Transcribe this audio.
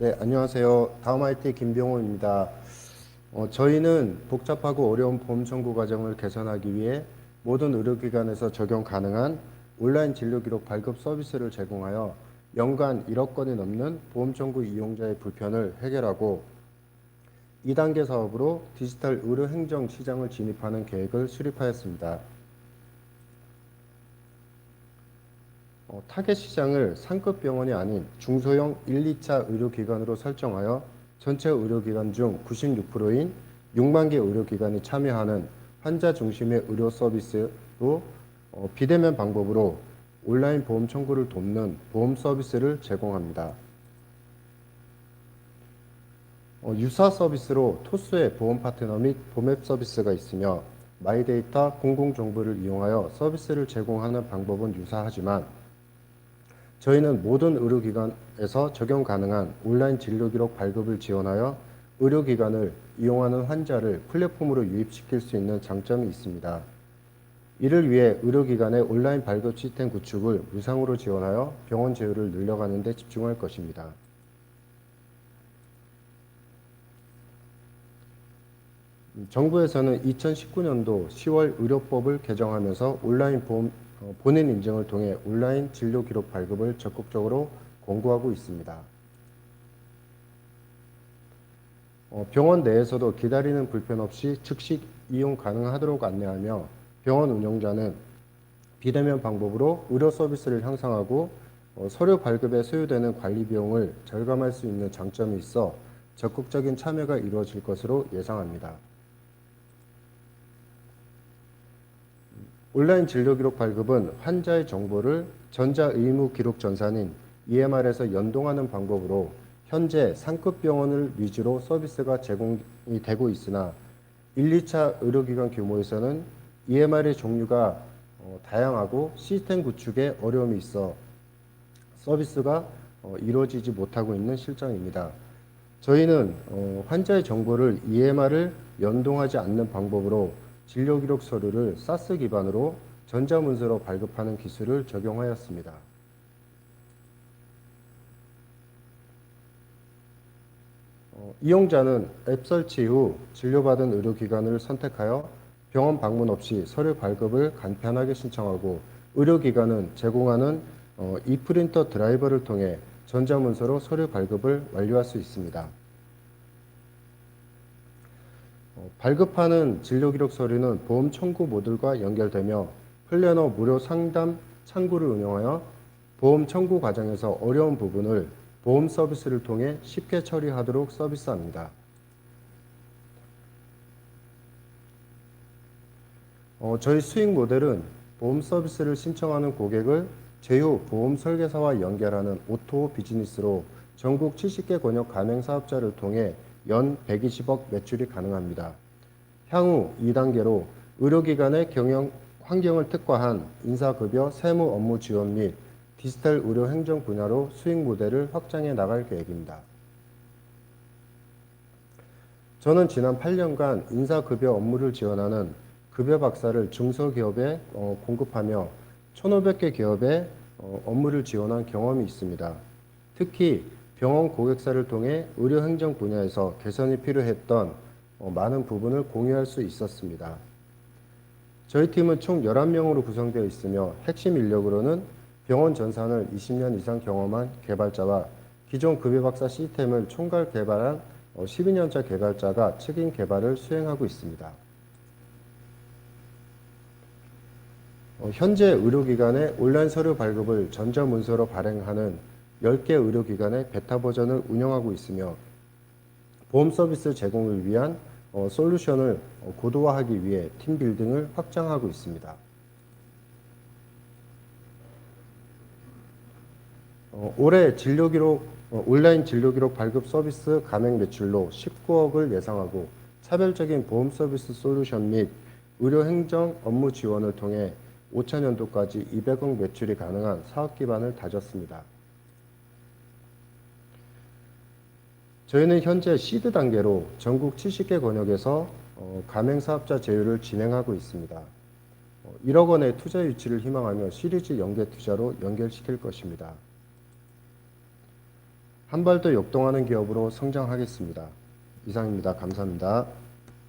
네, 안녕하세요. 다음 IT 김병호입니다. 어, 저희는 복잡하고 어려운 보험 청구 과정을 개선하기 위해 모든 의료기관에서 적용 가능한 온라인 진료 기록 발급 서비스를 제공하여 연간 1억 건이 넘는 보험 청구 이용자의 불편을 해결하고 2단계 사업으로 디지털 의료 행정 시장을 진입하는 계획을 수립하였습니다. 어, 타겟 시장을 상급 병원이 아닌 중소형 1, 2차 의료기관으로 설정하여 전체 의료기관 중 96%인 6만 개 의료기관이 참여하는 환자 중심의 의료 서비스로 어, 비대면 방법으로 온라인 보험 청구를 돕는 보험 서비스를 제공합니다. 어, 유사 서비스로 토스의 보험 파트너 및 보맵 서비스가 있으며 마이데이터 공공정보를 이용하여 서비스를 제공하는 방법은 유사하지만 저희는 모든 의료기관에서 적용 가능한 온라인 진료기록 발급을 지원하여 의료기관을 이용하는 환자를 플랫폼으로 유입시킬 수 있는 장점이 있습니다. 이를 위해 의료기관의 온라인 발급 시스템 구축을 무상으로 지원하여 병원 제휴를 늘려가는 데 집중할 것입니다. 정부에서는 2019년도 10월 의료법을 개정하면서 온라인 보험, 어, 본인 인증을 통해 온라인 진료 기록 발급을 적극적으로 권고하고 있습니다. 어, 병원 내에서도 기다리는 불편 없이 즉시 이용 가능하도록 안내하며 병원 운영자는 비대면 방법으로 의료 서비스를 향상하고 어, 서류 발급에 소요되는 관리 비용을 절감할 수 있는 장점이 있어 적극적인 참여가 이루어질 것으로 예상합니다. 온라인 진료 기록 발급은 환자의 정보를 전자 의무 기록 전산인 EMR에서 연동하는 방법으로 현재 상급 병원을 위주로 서비스가 제공이 되고 있으나 1, 2차 의료기관 규모에서는 EMR의 종류가 어, 다양하고 시스템 구축에 어려움이 있어 서비스가 어, 이루어지지 못하고 있는 실정입니다. 저희는 어, 환자의 정보를 EMR을 연동하지 않는 방법으로 진료 기록 서류를 사스 기반으로 전자문서로 발급하는 기술을 적용하였습니다. 어, 이용자는 앱 설치 후 진료받은 의료기관을 선택하여 병원 방문 없이 서류 발급을 간편하게 신청하고 의료기관은 제공하는 어, 이프린터 드라이버를 통해 전자문서로 서류 발급을 완료할 수 있습니다. 어, 발급하는 진료 기록 서류는 보험 청구 모듈과 연결되며 플래너 무료 상담 창구를 운영하여 보험 청구 과정에서 어려운 부분을 보험 서비스를 통해 쉽게 처리하도록 서비스합니다. 어, 저희 수익 모델은 보험 서비스를 신청하는 고객을 제휴 보험 설계사와 연결하는 오토 비즈니스로 전국 70개 권역 가맹 사업자를 통해 연 120억 매출이 가능합니다. 향후 2단계로 의료기관의 경영 환경을 특화한 인사급여 세무 업무 지원 및 디지털 의료 행정 분야로 수익 모델을 확장해 나갈 계획입니다. 저는 지난 8년간 인사급여 업무를 지원하는 급여 박사를 중소기업에 어, 공급하며 1,500개 기업에 어, 업무를 지원한 경험이 있습니다. 특히 병원 고객사를 통해 의료 행정 분야에서 개선이 필요했던 어, 많은 부분을 공유할 수 있었습니다. 저희 팀은 총 11명으로 구성되어 있으며 핵심 인력으로는 병원 전산을 20년 이상 경험한 개발자와 기존 급여박사 시스템을 총괄 개발한 12년차 개발자가 책임 개발을 수행하고 있습니다. 어, 현재 의료기관의 온라인 서류 발급을 전자문서로 발행하는 10개 의료기관의 베타 버전을 운영하고 있으며 보험 서비스 제공을 위한 어, 솔루션을 어, 고도화하기 위해 팀 빌딩을 확장하고 있습니다. 어, 올해 진료기록 어, 온라인 진료기록 발급 서비스 가맹 매출로 19억을 예상하고 차별적인 보험 서비스 솔루션 및 의료 행정 업무 지원을 통해 5차년도까지 200억 매출이 가능한 사업 기반을 다졌습니다. 저희는 현재 시드 단계로 전국 70개 권역에서 어, 가맹사업자 제휴를 진행하고 있습니다. 어, 1억 원의 투자 유치를 희망하며 시리즈 연계 투자로 연결시킬 것입니다. 한 발 더 역동하는 기업으로 성장하겠습니다. 이상입니다. 감사합니다.